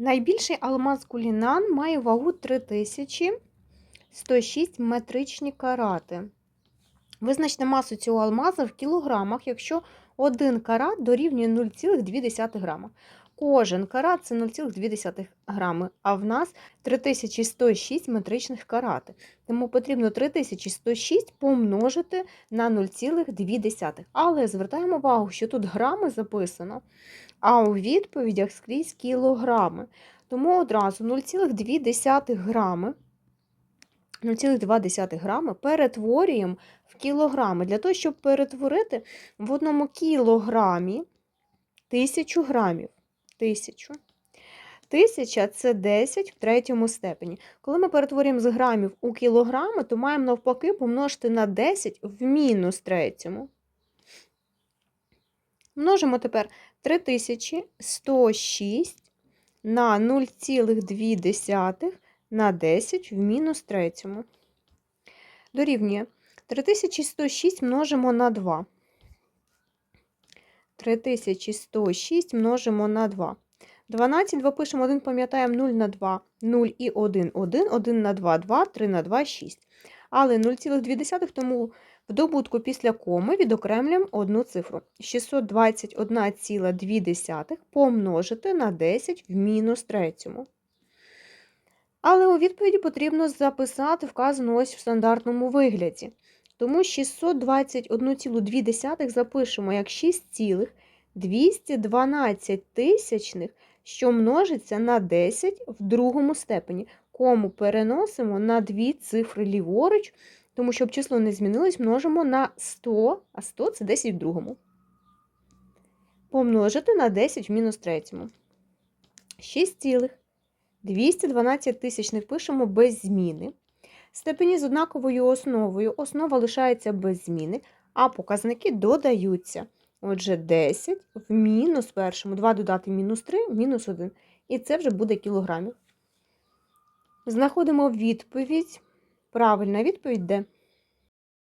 Найбільший алмаз кулінан має вагу 3106 метричні карати. Визначте масу цього алмаза в кілограмах, якщо 1 карат дорівнює 0,2 грама. Кожен карат це 0,2 грами, а в нас 3106 метричних карати. Тому потрібно 3106 помножити на 0,2. Але звертаємо увагу, що тут грами записано, а у відповідях скрізь кілограми. Тому одразу 0,2 грами. 0,2 грами перетворюємо в кілограми. Для того, щоб перетворити в одному кілограмі 1000 грамів. 1000. Тисяча це 10 в третьому степені. Коли ми перетворюємо з грамів у кілограми, то маємо навпаки помножити на 10 в мінус третьому. Множимо тепер 3106 на 0,2 на 10 в мінус третьому. Дорівнює 3106 множимо на 2. 3106 множимо на 2. 12 2 пишемо, 1 пам'ятаємо 0 на 2, 0 і 1, 1, 1 на 2, 2, 3 на 2, 6. Але 0,2, тому в добутку після коми відокремлюємо одну цифру. 621,2 помножити на 10 в мінус третьому. Але у відповіді потрібно записати вказану ось в стандартному вигляді. Тому 621,2 запишемо як 6,212 тисячних, що множиться на 10 в другому степені. Кому переносимо на дві цифри ліворуч, тому щоб число не змінилось, множимо на 100, а 100 це 10 в другому. Помножити на 10 в мінус третьому. 6,212 тисячних пишемо без зміни. Степені з однаковою основою. Основа лишається без зміни, а показники додаються. Отже, 10 в мінус першому, 2 додати мінус 3, мінус 1. І це вже буде кілограмів. Знаходимо відповідь. Правильна відповідь де?